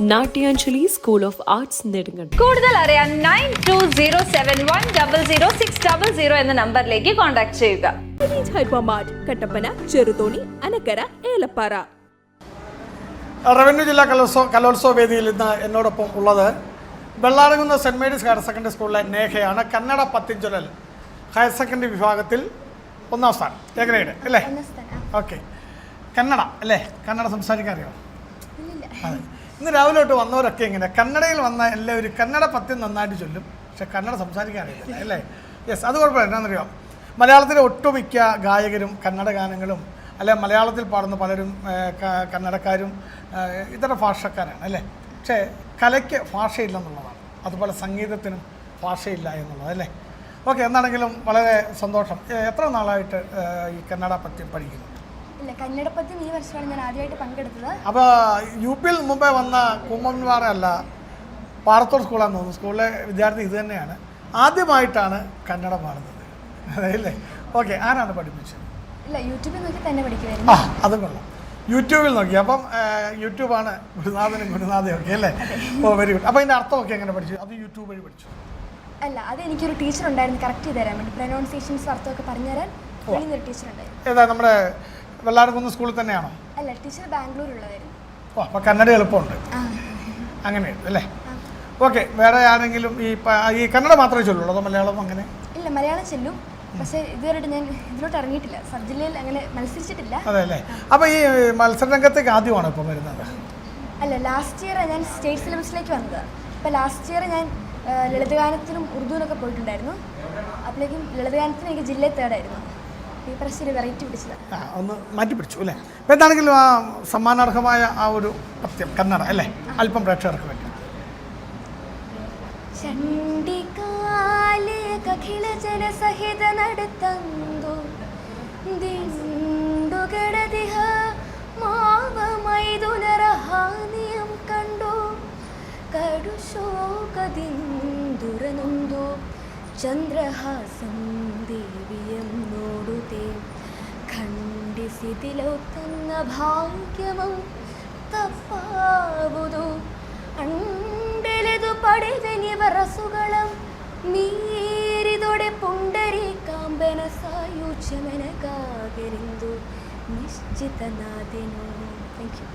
Natyanjali school of arts നെടുങ്ങൾ കൂടുതൽ അറിയാൻ nine two zero seven one double zero six double zero എന്ന നമ്പറിലേക്ക് കോൺടാക്ട് ചെയ്യുക. കട്ടപ്പന ചെറുതോണി അനക്കര ഏലപ്പാറ. റവന്യൂ ജില്ലാ കലോത്സവ കലോത്സവ വേദിയിൽ ഇന്ന് എന്നോടൊപ്പം ഉള്ളത് വെള്ളാറങ്ങുന്ന സെന്റ് മേരീസ് ഹയർ സെക്കൻഡറി സ്കൂളിലെ നേഹയാണ് കന്നഡ പത്തിഞ്ചൊലൽ ഹയർ സെക്കൻഡറി വിഭാഗത്തിൽ ഒന്നാം സ്ഥാനം. എ ഗ്രേഡ് അല്ലേ ഓക്കെ കന്നഡ അല്ലേ? കന്നഡ സംസാരിക്കാൻ അറിയോ? അതെ. ഇന്ന് രാവിലെ തൊട്ട് വന്നവരൊക്കെ ഇങ്ങനെ. കന്നഡയിൽ വന്ന എല്ലാവരും കന്നഡ പത്യം നന്നായിട്ട് ചൊല്ലും. പക്ഷെ കന്നഡ സംസാരിക്കാൻ അറിയില്ല അല്ലേ? യെസ് അത് കുഴപ്പമില്ല. എന്താണെന്നറിയാം? മലയാളത്തിലെ ഒട്ടുമിക്ക ഗായകരും കന്നഡ ഗാനങ്ങളും അല്ലെ മലയാളത്തിൽ പാടുന്ന പലരും കന്നഡക്കാരും ഇതര ഭാഷക്കാരാണ് അല്ലേ? പക്ഷേ കലയ്ക്ക് ഭാഷയില്ലെന്നുള്ളതാണ്. അതുപോലെ സംഗീതത്തിനും ഭാഷയില്ല എന്നുള്ളത് അല്ലേ? ഓക്കെ എന്നാണെങ്കിലും വളരെ സന്തോഷം. എത്ര നാളായിട്ട് ഈ കന്നഡ പറ്റി പഠിക്കുന്നു? ഇല്ല ഈ വർഷമാണ് ഞാൻ ആദ്യമായിട്ട് പങ്കെടുത്തത്. അപ്പോൾ യു പിയിൽ മുമ്പേ വന്ന കുമ്മൻവാറ അല്ല പാറത്തോട് സ്കൂളാന്ന് തോന്നുന്നു. സ്കൂളിലെ വിദ്യാർത്ഥി ഇത് തന്നെയാണ്. ആദ്യമായിട്ടാണ് കന്നഡ പാടുന്നത്. അതെയല്ലേ ഓക്കെ ആരാണ് പഠിപ്പിച്ചത്? ഇല്ല യൂട്യൂബിൽ നോക്കി തന്നെ ആ അത് കൊള്ളാം. യൂട്യൂബിൽ നോക്കി. അപ്പം യൂട്യൂബാണ് ഗുരുനാഥനും ഗുരുനാഥയും ഒക്കെ അല്ലേ? ഓ വെരി ഗുഡ്. അപ്പോൾ ഇതിന്റെ അർത്ഥമൊക്കെ എങ്ങനെ പഠിച്ചു? അത് യൂട്യൂബ് വഴി പഠിച്ചു. അല്ല അത് എനിക്കൊരു ടീച്ചർ ഉണ്ടായിരുന്നു കറക്റ്റ് ചെയ്ത് തരാൻ വേണ്ടി. പ്രൊനൗൺസിയേഷൻസ് അർത്ഥമൊക്കെ പറഞ്ഞു തരാൻ ടീച്ചർ ഉണ്ടായിരുന്നു ഏതാ നമ്മുടെ വെള്ളാരക്കുന്ന് സ്കൂളിൽ തന്നെയാണോ? അല്ല ടീച്ചർ ബാംഗ്ലൂരുള്ളതായിരുന്നു. ഓ അപ്പോൾ കന്നഡ എളുപ്പമുണ്ട്. അങ്ങനെ അല്ലേ? ഓക്കെ വേറെ ആരെങ്കിലും ഈ ഈ കന്നഡ മാത്രമേ ചൊല്ലുള്ളൂ അതോ മലയാളം അങ്ങനെ? ഇല്ല മലയാളം ചെല്ലും. പക്ഷേ ഇതുവരെയായിട്ട് ഞാൻ ഇതിലോട്ട് ഇറങ്ങിയിട്ടില്ല. സബ് ജില്ലയിൽ അങ്ങനെ മത്സരിച്ചിട്ടില്ല. അതെ അല്ലേ? അപ്പോൾ ഈ മത്സരരംഗത്തേക്ക് ആദ്യമാണോ ഇപ്പോൾ വരുന്നത്? അല്ല ലാസ്റ്റ് ഇയർ ഞാൻ സ്റ്റേറ്റ് സിലബസിലേക്ക് വന്നത്. അപ്പോൾ ലാസ്റ്റ് ഇയർ ഞാൻ ലളിതഗാനത്തിനും ഉറുദുവിനൊക്കെ പോയിട്ടുണ്ടായിരുന്നു. അപ്പോഴേക്കും ലളിതഗാനത്തിന് എനിക്ക് ജില്ലയിൽ തേർഡായിരുന്നു വെറൈറ്റി ഒന്ന് മാറ്റി പിടിച്ചു അല്ലേ? അപ്പോൾ എന്താണെങ്കിലും ആ സമ്മാനാർഹമായ ആ ഒരു പത്യം കന്നഡ അല്ലേ? അല്പം പ്രേക്ഷകർക്ക് വേണ്ടി. കണ്ടു. കടുശോകദിന്ദുരനുന്തോ ചന്ദ്രഹാസം ദേവിയം നോടുതേ. ഖണ്ഡിസിതിലൊത്തുന്ന ഭാഗ്യമം തപ്പാവുതു. അണ്ടലതു പടിവെനിവറസുകളം നീരിതോടെ പുണ്ടരി കാമ്പന നിശ്ചിതനാഥിനോ. താങ്ക് യു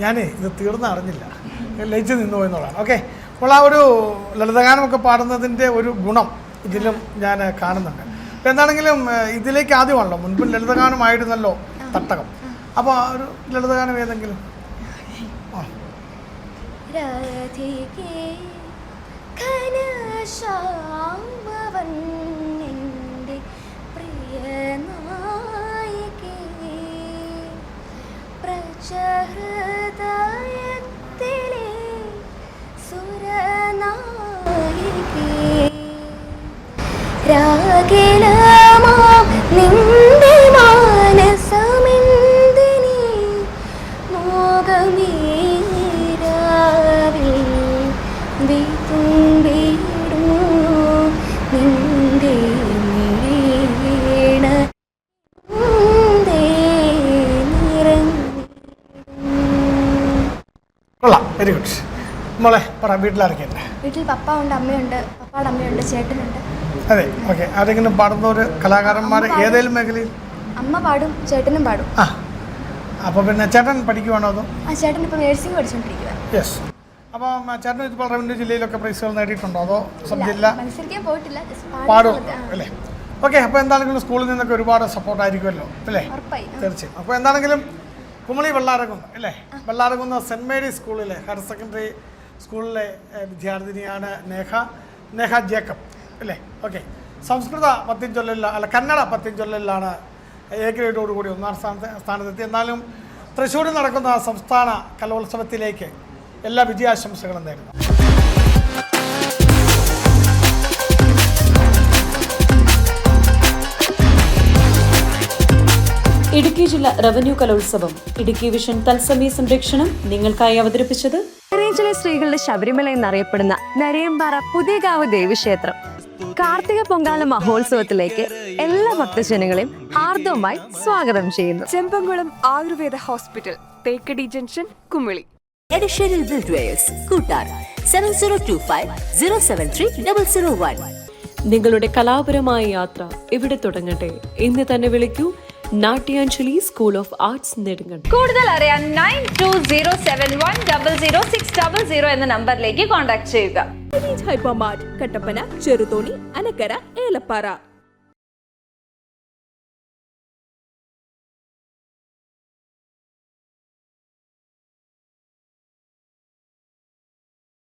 ഞാനേ ഇത് തീർന്നറിഞ്ഞില്ല. ലയിച്ച് നിന്നു പോയെന്നുള്ളതാണ് ഓക്കെ അപ്പോൾ ആ ഒരു ലളിതഗാനമൊക്കെ പാടുന്നതിന്റെ ഒരു ഗുണം ഇതിലും ഞാൻ കാണുന്നുണ്ട്. അപ്പോൾ എന്താണെങ്കിലും ഇതിലേക്ക് ആദ്യമാണല്ലോ മുൻപ് ലളിതഗാനമായിരുന്നല്ലോ തട്ടകം. അപ്പോൾ ആ ഒരു ലളിതഗാനം ഏതെങ്കിലും? ആ. പ്രചഹൃദയത്തിലെ രാഗിലമാം? നിന്റെ മാനസമെന്തിനീ? മോകമീരാവിൽ വിതുമ്പിടുന്നു നിന്റെ മിഴീണ നിറഞ്ഞു കൊള്ളാം. Very good. മോളെ പറ വീട്ടിലിറക്കിയല്ലേ വീട്ടിൽ പപ്പ ഉണ്ട് അമ്മയുണ്ട് പപ്പാടെ അമ്മയുണ്ട് ചേട്ടനുണ്ട്. അതെ ഓക്കെ ആരെങ്കിലും പാടുന്ന ഒരു കലാകാരന്മാർ ഏതെങ്കിലും മേഖലയിൽ? അമ്മ പാടും ചേട്ടനും പാടും. ആ. അപ്പോൾ പിന്നെ ചേട്ടൻ പഠിക്കുവാണോ അതോ? ആ ചേട്ടൻ ഇപ്പോൾ നേഴ്സിംഗ് പഠിച്ചുകൊണ്ടിരിക്കുക യെസ് അപ്പോൾ ചേട്ടൻ ഇപ്പോൾ റവന്യൂ ജില്ലയിലൊക്കെ പ്രൈസുകൾ നേടിയിട്ടുണ്ടോ? അതോ സബ് ജില്ല മത്സരിക്കാൻ പോയിട്ടില്ല പാടും. അല്ലേ? ഓക്കെ അപ്പോൾ എന്താണെങ്കിലും സ്കൂളിൽ നിന്നൊക്കെ ഒരുപാട് സപ്പോർട്ട് ആയിരിക്കുമല്ലോ അല്ലേ. തീർച്ചയായും. അപ്പോൾ എന്താണെങ്കിലും കുമളി വെള്ളാരകുന്ന് അല്ലേ? വെള്ളാരകുന്ന് സെന്റ് മേരീസ് സ്കൂളിലെ ഹയർ സെക്കൻഡറി സ്കൂളിലെ വിദ്യാർത്ഥിനിയാണ് നേഹ. നേഹ ജേക്കബ്. അല്ലേ? ഓക്കെ സംസ്കൃത ചൊല്ലില്ല അല്ല കന്നഡ പദ്യം എ എ ഗ്രേഡോടുകൂടി ഒന്നാം സ്ഥാനത്ത് സ്ഥാനത്തെത്തി. എന്നാലും തൃശ്ശൂരിൽ നടക്കുന്ന സംസ്ഥാന കലോത്സവത്തിലേക്ക് എല്ലാ വിജയാശംസകളും നേരുന്നു. ഇടുക്കി ജില്ലാ റവന്യൂ കലോത്സവം ഇടുക്കി വിഷൻ തത്സമയ സംരക്ഷണം നിങ്ങൾക്കായി അവതരിപ്പിച്ചത് ചില സ്ത്രീകളുടെ ശബരിമല എന്നറിയപ്പെടുന്ന നരയമ്പാറ പുതിയകാവ് ദേവീക്ഷേത്രം. കാർത്തിക പൊങ്കാല മഹോത്സവത്തിലേക്ക് എല്ലാ ഭക്തജനങ്ങളെയും ഹാർദവുമായി സ്വാഗതം ചെയ്യുന്നു. Chembankulam Ayurveda hospital Thekkady junction Kumily. Additional buildwares Koottar seven zero two five zero seven three double zero one. നിങ്ങളുടെ കലാപരമായ യാത്ര ഇവിടെ തുടങ്ങട്ടെ? ഇന്ന് തന്നെ വിളിക്കൂ Natyanjali school of arts Nedumkandam. കൂടുതൽ അറിയാൻ nine two zero seven one double zero six double zero എന്ന നമ്പറിലേക്ക് കോൺടാക്ട് ചെയ്യുക. വിനീത് ഹൈപ്പർമാർട്ട് കട്ടപ്പന ചെറുതോണി അനക്കര ഏലപ്പാറ